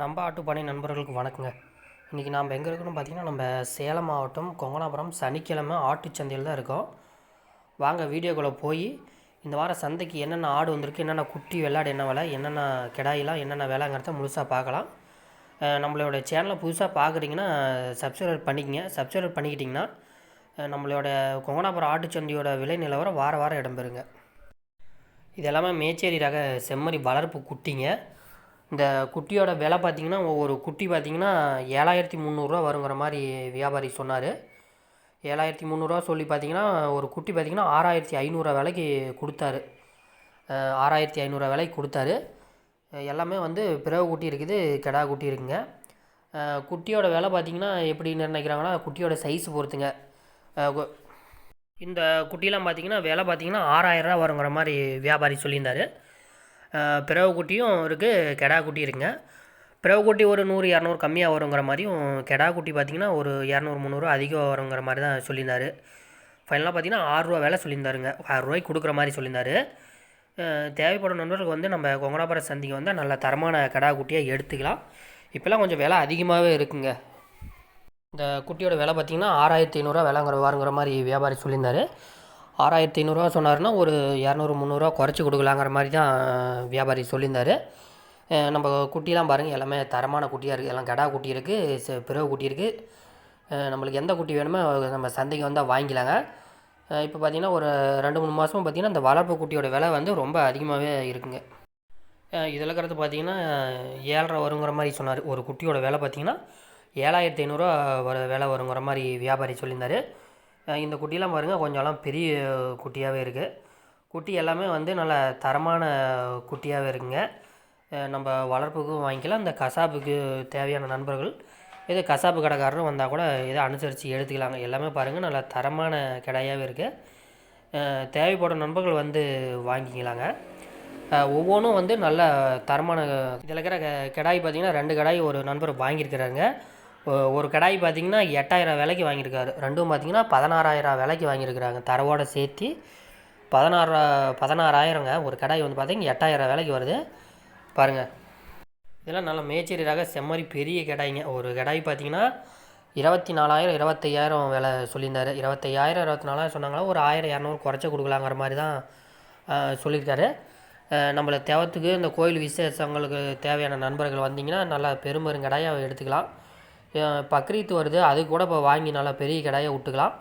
நம்ம ஆட்டுப்படை நண்பர்களுக்கு வணக்கங்க. இன்றைக்கி நாம் எங்கே இருக்கணும்னு பார்த்திங்கன்னா நம்ம சேலம் மாவட்டம் கொங்கனாபுரம் சனிக்கிழமை ஆட்டுச்சந்தையில் தான் இருக்கோம். வாங்க வீடியோக்குள்ளே போய் இந்த வாரம் சந்தைக்கு என்னென்ன ஆடு வந்திருக்கு என்னென்ன குட்டி விளாடு என்ன விலை என்னென்ன கிடாயெலாம் என்னென்ன விலைங்கிறத முழுசாக பார்க்கலாம் நம்மளோட சேனலை புதுசாக பார்க்குறீங்கன்னா சப்ஸ்கிரைப் பண்ணிக்கங்க. சப்ஸ்கிரைப் பண்ணிக்கிட்டிங்கன்னா நம்மளோட கொங்கனாபுரம் ஆட்டுச்சந்தையோட விலை நிலவரம் வார வாரம் இடம்பெறுங்க. இது எல்லாமே மேச்சேரி ரக செம்மறி வளர்ப்பு குட்டிங்க. இந்த குட்டியோட விலை பார்த்தீங்கன்னா ஒரு குட்டி பார்த்தீங்கன்னா ஏழாயிரத்தி முந்நூறுரூவா வருங்கிற மாதிரி வியாபாரி சொன்னார். ஏழாயிரத்தி முந்நூறுரூவா சொல்லி பார்த்தீங்கன்னா ஒரு குட்டி பார்த்தீங்கன்னா ஆறாயிரத்தி ஐநூறுரூவா விலைக்கு கொடுத்தாரு. ஆறாயிரத்தி ஐநூறுரூவா விலைக்கு கொடுத்தாரு. எல்லாமே வந்து பிறகு குட்டி இருக்குது கெடா குட்டி இருக்குங்க. குட்டியோட விலை பார்த்திங்கன்னா எப்படி நிர்ணயிக்கிறாங்கன்னா குட்டியோட சைஸ் பொறுத்துங்க. இந்த குட்டிலாம் பார்த்தீங்கன்னா விலை பார்த்தீங்கன்னா ஆறாயிரரூவா வருங்கிற மாதிரி வியாபாரி சொல்லியிருந்தார். அஹ் குட்டியும் இருக்குது கெடா குட்டி இருக்குங்க. பிறவு குட்டி ஒரு நூறு இரநூறு கம்மியாக வருங்கிற மாதிரியும் கெடா குட்டி பார்த்தீங்கன்னா ஒரு இரநூறு முந்நூறு அதிகம் வருங்கிற மாதிரி தான் சொல்லியிருந்தார். ஃபைனலாக பார்த்தீங்கன்னா ஆறுரூவா வேலை சொல்லியிருந்தாருங்க. ஆறுரூவாய்க்கு கொடுக்குற மாதிரி சொல்லியிருந்தாரு. தேவைப்படும் நண்பர்களுக்கு வந்து நம்ம கொங்கனாபுரம் சந்திக்கு வந்து நல்ல தரமான கெடா குட்டியாக எடுத்துக்கலாம். இப்போல்லாம் கொஞ்சம் விலை அதிகமாகவே இருக்குங்க. இந்த குட்டியோட விலை பார்த்திங்கன்னா ஆறாயிரத்தி ஐநூறுரூவா விலைங்கிற வாருங்கிற மாதிரி வியாபாரி சொல்லியிருந்தாரு. ஆறாயிரத்தி ஐநூறுரூவா சொன்னாருன்னா ஒரு இரநூறு முந்நூறுரூவா குறைச்சி கொடுக்கலாங்கிற மாதிரி தான் வியாபாரி சொல்லியிருந்தார். நம்ம குட்டிலாம் பாருங்கள் எல்லாமே தரமான குட்டியாக இருக்குது எல்லாம் கடா குட்டி இருக்குது பிறகு குட்டி இருக்குது நம்மளுக்கு எந்த குட்டி வேணுமோ நம்ம சந்தைக்கு வந்தால் வாங்கிக்கலாங்க. இப்போ பார்த்தீங்கன்னா ஒரு ரெண்டு மூணு மாதமும் பார்த்தீங்கன்னா இந்த வளர்ப்பு குட்டியோட விலை வந்து ரொம்ப அதிகமாகவே இருக்குங்க. இதில் இருக்கிறது பார்த்தீங்கன்னா ஏழரை வருங்கிற மாதிரி சொன்னார். ஒரு குட்டியோட விலை பார்த்திங்கன்னா ஏழாயிரத்தி ஐநூறுரூவா வர விலை வருங்கிற மாதிரி வியாபாரி சொல்லியிருந்தார். இந்த குட்டிலாம் பாருங்கள் கொஞ்சம்லாம் பெரிய குட்டியாகவே இருக்குது குட்டி எல்லாமே வந்து நல்ல தரமான குட்டியாகவே இருக்குங்க. நம்ம வளர்ப்புக்கும் வாங்கிக்கலாம். இந்த கசாப்புக்கு தேவையான நண்பர்கள் இது கசாப்பு கடைக்காரரும் வந்தால் கூட இதை அனுசரித்து எடுத்துக்கலாங்க. எல்லாமே பாருங்கள் நல்ல தரமான கிடாயாகவே இருக்குது தேவைப்படும் நண்பர்கள் வந்து வாங்கிக்கலாங்க. ஒவ்வொன்றும் வந்து நல்ல தரமான இதில் இருக்கிற க- கிடாய் ரெண்டு கடாய் ஒரு நண்பர் வாங்கியிருக்கிறாங்க ஒரு கிடாய் பார்த்தீங்கன்னா எட்டாயிரம் விலைக்கு வாங்கியிருக்காரு. ரெண்டும் பார்த்தீங்கன்னா பதினாறாயிரம் விலைக்கு வாங்கியிருக்கிறாங்க. தரவோடு சேர்த்து பதினாறு பதினாறாயிரங்க. ஒரு கிடாய் வந்து பார்த்தீங்கன்னா எட்டாயிரம் விலைக்கு வருது. பாருங்கள் இதெல்லாம் நல்ல மேச்சேரி ரக செம்மறி பெரிய கிடாய்ங்க. ஒரு கிடாய் பார்த்தீங்கன்னா இருபத்தி நாலாயிரம் இருபத்தையாயிரம் விலை சொல்லியிருந்தாரு. இருபத்தையாயிரம் இருபத்தி நாலாயிரம் சொன்னாங்களா? ஒரு ஆயிரம் இரநூறு குறைச்சி கொடுக்கலாங்கிற மாதிரி தான் சொல்லியிருக்காரு. நம்மளை நம்மள தேவத்துக்கு இந்த கோயில் விசேஷங்களுக்கு தேவையான நண்பர்கள் வந்தீங்கன்னா நல்லா பெரும்பெருங்கடாயாக எடுத்துக்கலாம். ஆஹ், பக்ரீத் வருது. அது கூட இப்போ வாங்கி நல்லா பெரிய கடாயை விட்டுக்கலாம்.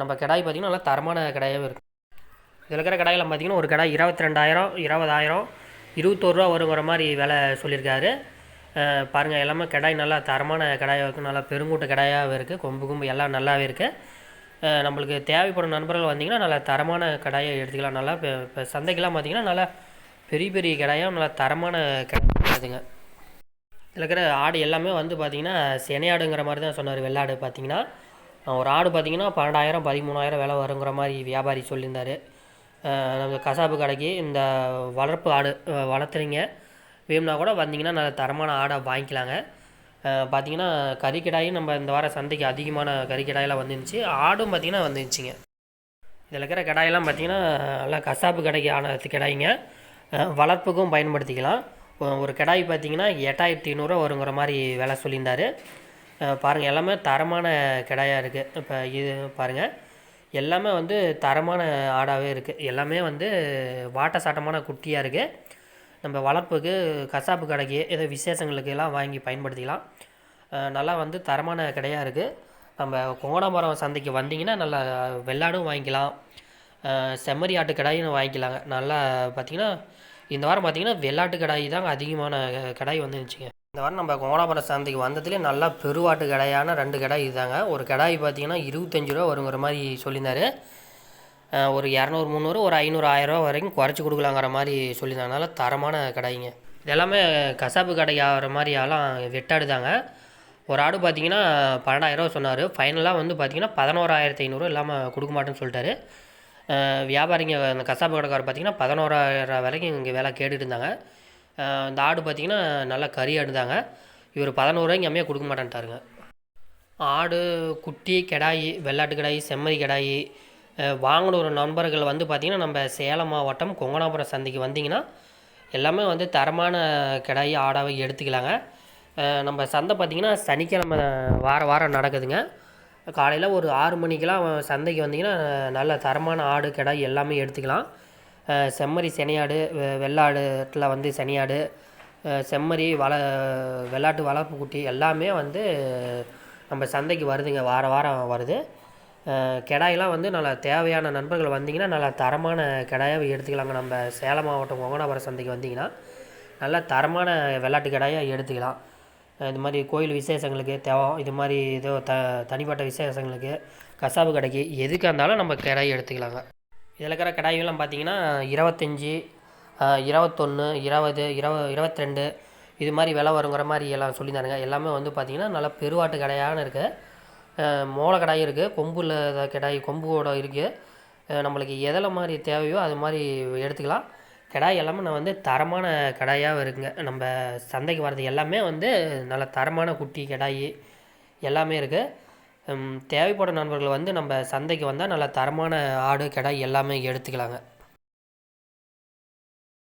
நம்ம கிடாய் பார்த்திங்கன்னா நல்லா தரமான கடாயாகவே இருக்குது இதில் இருக்கிற கடாயில் பார்த்தீங்கன்னா ஒரு கடாய் இருபத்தி ரெண்டாயிரம் இருபதாயிரம் இருபத்தோருவா வருங்கிற மாதிரி விலை சொல்லியிருக்காரு. பாருங்கள் எல்லாமே கடாய் நல்லா தரமான கடாயாக இருக்குது நல்லா பெருங்கூட்ட கடாயாகவே இருக்குது கொம்பு கொம்பு எல்லாம் நல்லாவே இருக்குது நம்மளுக்கு தேவைப்படும் நண்பர்கள் வந்தீங்கன்னா நல்லா தரமான கடாயை எடுத்துக்கலாம். நல்லா இப்போ இப்போ சந்தைக்கெல்லாம் பார்த்தீங்கன்னா நல்லா பெரிய பெரிய கடாயாக நல்லா தரமான கடாதுங்க இதில் இருக்கிற ஆடு எல்லாமே வந்து பார்த்தீங்கன்னா செனையாடுங்கிற மாதிரி தான் சொன்னார் வெள்ளாடு பார்த்தீங்கன்னா. ஒரு ஆடு பார்த்தீங்கன்னா பன்னெண்டாயிரம் பதிமூணாயிரம் விலை வருங்கிற மாதிரி வியாபாரி சொல்லியிருந்தார். நம்ம கசாப்பு கடைக்கு இந்த வளர்ப்பு ஆடு வளர்த்துறீங்க. வேணும்னா கூட வந்தீங்கன்னா நல்ல தரமான ஆடை வாங்கிக்கலாங்க. பார்த்தீங்கன்னா கறிக்கடாயும் நம்ம இந்த வாரம் சந்தைக்கு அதிகமான கறிக்கடாயெல்லாம் வந்துருந்துச்சு. ஆடும் பார்த்திங்கன்னா வந்துருச்சுங்க இதில் இருக்கிற கடாயெல்லாம் பார்த்தீங்கன்னா நல்லா கசாப்பு கடைக்கு ஆன கிடாய்ங்க. வளர்ப்புக்கும் பயன்படுத்திக்கலாம். ஒரு கிடாய் பார்த்தீங்கன்னா எட்டாயிரத்தி ஐநூறுரூவா வருங்கிற மாதிரி விலை சொல்லியிருந்தார். பாருங்கள் எல்லாமே தரமான கிடாயாக இருக்குது இப்போ இது பாருங்கள் எல்லாமே வந்து தரமான ஆடாகவே இருக்குது எல்லாமே வந்து வாட்ட சாட்டமான குட்டியாக இருக்குது நம்ம வளர்ப்புக்கு கசாப்பு கடைக்கு ஏதோ விசேஷங்களுக்கு எல்லாம் வாங்கி பயன்படுத்திக்கலாம். நல்லா வந்து தரமான கடையாக இருக்குது நம்ம கோணமரம் சந்தைக்கு வந்தீங்கன்னா நல்லா வெள்ளாடும் வாங்கிக்கலாம். செம்மறி ஆட்டு கடாயும் வாங்கிக்கலாங்க. நல்லா பார்த்தீங்கன்னா இந்த வாரம் பார்த்தீங்கன்னா வெள்ளாட்டு கடாய் தாங்க அதிகமான கடாய் வந்துருந்துச்சுங்க இந்த வாரம் நம்ம கோணாபுரம் சந்தைக்கு வந்ததுலேயே நல்லா பெருவாட்டு கடாயான ரெண்டு கடாய் இதுதாங்க. ஒரு கடாய் பார்த்தீங்கன்னா இருபத்தஞ்சு ரூபா வருங்கிற மாதிரி சொல்லியிருந்தாரு. ஒரு இரநூறு முந்நூறு ஒரு ஐநூறு ஆயிரரூவா வரைக்கும் குறைச்சி கொடுக்கலாங்கிற மாதிரி சொல்லியிருந்தாங்க. அதனால தரமான கடாய்ங்க. இது எல்லாமே கசாப்பு கடை ஆகிற மாதிரி எல்லாம் வெட்டாடுதாங்க ஒரு ஆடு பார்த்தீங்கன்னா பன்னெண்டாயிரரூவா சொன்னார். ஃபைனலாக வந்து பார்த்தீங்கன்னா பதினோராயிரத்தி ஐநூறு இல்லாமல் கொடுக்க மாட்டேன்னு சொல்லிட்டாரு. வியாபாரிங்க அந்த கசாப்பு கடைக்காரர் பார்த்தீங்கன்னா பதினோராயிரம் வரைக்கும் இங்கே வேலை கேட்டுட்டு இருந்தாங்க இந்த ஆடு பார்த்தீங்கன்னா நல்லா கறி ஆடுதாங்க. இவர் இவர் பதினோருவாய்க்கு கம்மியாக கொடுக்க மாட்டேன்ட்டாருங்க. ஆடு குட்டி கெடாயி வெள்ளாட்டு கெடாயி செம்மறி கெடாயி வாங்கின ஒரு நண்பர்கள் வந்து பார்த்திங்கன்னா நம்ம சேலம் மாவட்டம் கொங்கனாபுரம் சந்தைக்கு வந்தீங்கன்னா எல்லாமே வந்து தரமான கிடாயி ஆடாவை எடுத்துக்கலாங்க. நம்ம சந்தை பார்த்திங்கன்னா சனிக்கிழமை வார வாரம் நடக்குதுங்க. காலையில் ஒரு ஆறு மணிக்கெலாம் சந்தைக்கு வந்தீங்கன்னா நல்ல தரமான ஆடு கிடாய் எல்லாமே எடுத்துக்கலாம். செம்மறி செனையாடு வெ- வெள்ளாடுல வந்து செனையாடு செம்மறி வள வெள்ளாட்டு வளர்ப்பு குட்டி எல்லாமே வந்து நம்ம சந்தைக்கு வருதுங்க. வார வாரம் வருது. அஹ் வந்து நல்லா தேவையான நண்பர்கள் வந்தீங்கன்னா நல்லா தரமான கெடாயாக எடுத்துக்கலாங்க. நம்ம சேலம் மாவட்டம் கொங்கனாபுரம் சந்தைக்கு வந்தீங்கன்னா நல்ல தரமான வெள்ளாட்டு கெடாயாக எடுத்துக்கலாம். இது மாதிரி கோயில் விசேஷங்களுக்கு தேவம் இது மாதிரி ஏதோ த தனிப்பட்ட விசேஷங்களுக்கு கசாப்பு கடைக்கு எதுக்காக இருந்தாலும் நம்ம கிடாய் எடுத்துக்கலாங்க. இதில் இருக்கிற கிடாய்கள்லாம் பார்த்தீங்கன்னா இருபத்தஞ்சி இருபத்தொன்று இருபது இருவ இருபத்ரெண்டு இது மாதிரி விலை வருங்கிற மாதிரி எல்லாம் சொல்லியிருந்தாருங்க. எல்லாமே வந்து பார்த்திங்கன்னா நல்லா பெருவாட்டு கடையான இருக்குது மோளை கடாய் இருக்குது கொம்புல கிடாய் கொம்புவோட இருக்குது நம்மளுக்கு எதில் மாதிரி தேவையோ அது மாதிரி எடுத்துக்கலாம். கிடாய் எல்லாமே நான் வந்து தரமான கடாயாக இருக்குங்க. நம்ம சந்தைக்கு வர்றது எல்லாமே வந்து நல்ல தரமான குட்டி கிடாய் எல்லாமே இருக்குது தேவைப்படும் நண்பர்கள் வந்து நம்ம சந்தைக்கு வந்தால் நல்ல தரமான ஆடு கிடாய் எல்லாமே எடுத்துக்கலாங்க.